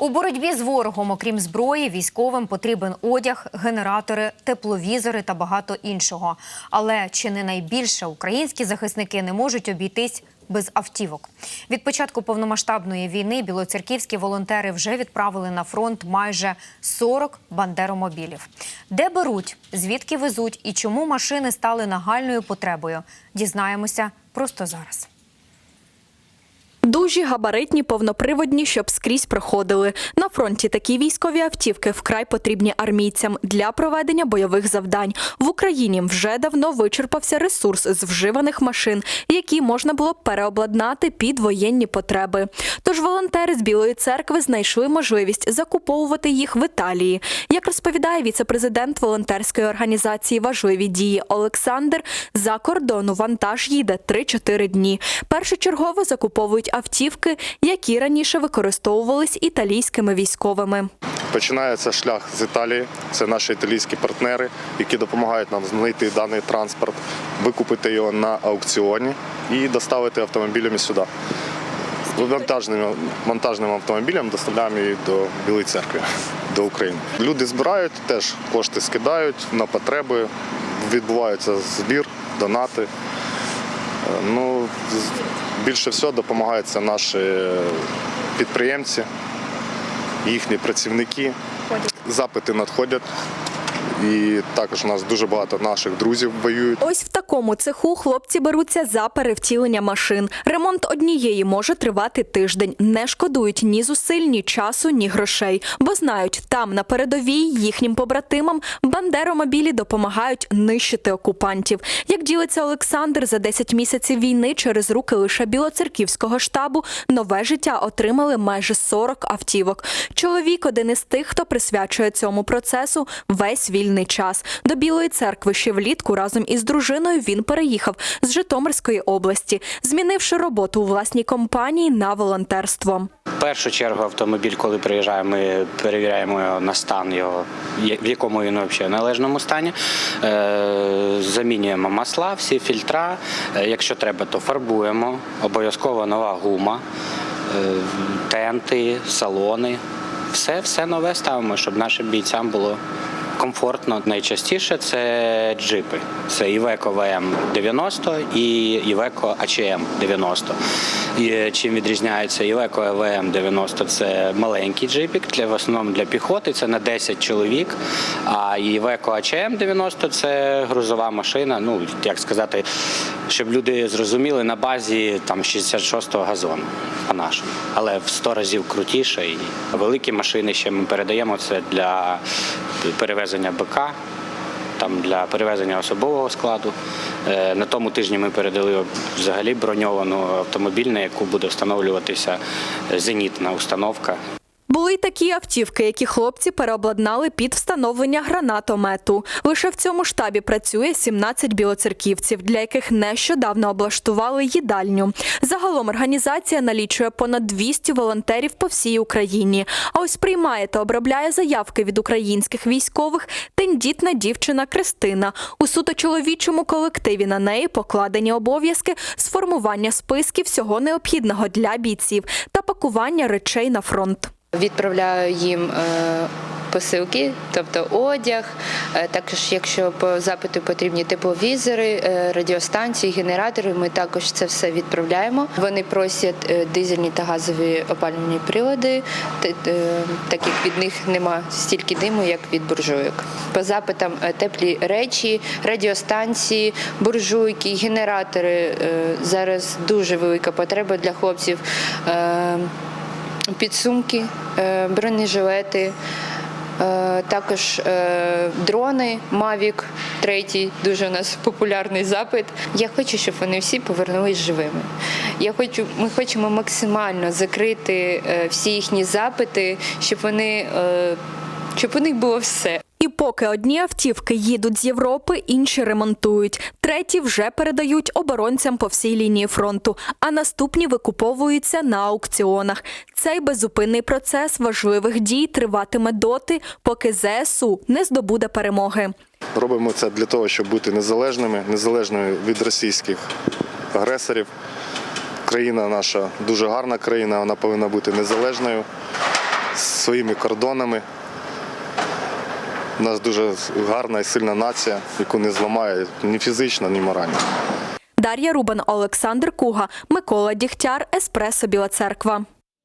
У боротьбі з ворогом, окрім зброї, військовим потрібен одяг, генератори, тепловізори та багато іншого. Але чи не найбільше українські захисники не можуть обійтись без автівок? Від початку повномасштабної війни білоцерківські волонтери вже відправили на фронт майже 40 бандеромобілів. Де беруть, звідки везуть і чому машини стали нагальною потребою? Дізнаємося просто зараз. Дужі, габаритні, повноприводні, щоб скрізь проходили. На фронті такі військові автівки вкрай потрібні армійцям для проведення бойових завдань. В Україні вже давно вичерпався ресурс з вживаних машин, які можна було переобладнати під воєнні потреби. Тож волонтери з Білої церкви знайшли можливість закуповувати їх в Італії. Як розповідає віцепрезидент волонтерської організації Важливі дії Олександр, за кордону вантаж їде 3-4 дні. Першочергово закуповують автівки, які раніше використовувались італійськими військовими. Починається шлях з Італії. Це наші італійські партнери, які допомагають нам знайти даний транспорт, викупити його на аукціоні і доставити автомобілями сюди. Вантажним, вантажним автомобілем доставляємо її до Білої церкви, до України. Люди збирають, теж кошти скидають на потреби, відбувається збір, донати. Ну, більше всього допомагаються наші підприємці, їхні працівники. Запити надходять. І також у нас дуже багато наших друзів воюють. Ось в такому цеху хлопці беруться за перевтілення машин. Ремонт однієї може тривати тиждень. Не шкодують ні зусиль, ні часу, ні грошей, бо знають, там на передовій їхнім побратимам бандеромобілі допомагають нищити окупантів. Як ділиться Олександр, за 10 місяців війни через руки лише білоцерківського штабу нове життя отримали майже 40 автівок. Чоловік один із тих, хто присвячує цьому процесу весь вільний час. До Білої церкви ще влітку разом із дружиною він переїхав з Житомирської області, змінивши роботу у власній компанії на волонтерство. В першу чергу автомобіль, коли приїжджає, ми перевіряємо його на стан його, в якому він взагалі належному стані. Е, замінюємо масла, всі фільтра. Е, якщо треба, то фарбуємо. Обов'язково нова гума, е, тенти, салони. Все, все нове ставимо, щоб нашим бійцям було. Комфортно найчастіше це джипи. Це Iveco VM90 і Iveco ACM 90. Чим відрізняється Iveco VM90 це маленький джипік, для в основному для піхоти, це на 10 чоловік. А Iveco ACM 90 це грузова машина. Ну як сказати, щоб люди зрозуміли на базі там 66-го газону по-нашому, але в 100 разів крутіше. І великі машини ще ми передаємо це для перевезення БК. Там для перевезення особового складу. Е, На тому тижні ми передали взагалі броньовану автомобіль, на яку буде встановлюватися зенітна установка. Були й такі автівки, які хлопці переобладнали під встановлення гранатомету. Лише в цьому штабі працює 17 білоцерківців, для яких нещодавно облаштували їдальню. Загалом організація налічує понад 200 волонтерів по всій Україні. А ось приймає та обробляє заявки від українських військових тендітна дівчина Кристина. У суто чоловічому колективі на неї покладені обов'язки сформування списків всього необхідного для бійців та пакування речей на фронт. Відправляю їм е, посилки, тобто одяг. Е, Також, якщо по запиту потрібні тепловізори, е, радіостанції, генератори, ми також це все відправляємо. Вони просять дизельні та газові опалювальні прилади, так як від них нема стільки диму, як від буржуйок. По запитам теплі речі, радіостанції, буржуйки, генератори. Зараз дуже велика потреба для хлопців. Підсумки, е, бронежилети, е, також е, дрони Mavic третій, дуже у нас популярний запит. Я хочу, щоб вони всі повернулись живими. Я хочу, ми хочемо максимально закрити всі їхні запити, щоб вони, щоб у них було все. І поки одні автівки їдуть з Європи, інші ремонтують, треті вже передають оборонцям по всій лінії фронту, а наступні викуповуються на аукціонах. Цей беззупинний процес важливих дій триватиме доти, поки ЗСУ не здобуде перемоги. Робимо це для того, щоб бути незалежними, незалежними від російських агресорів. Країна наша дуже гарна країна, вона повинна бути незалежною. своїми кордонами. У нас дуже гарна і сильна нація, яку не зламає ні фізично, ні морально. Дар'я Рубан, Олександр Куга, Микола Дігтяр, Еспресо Біла Церква.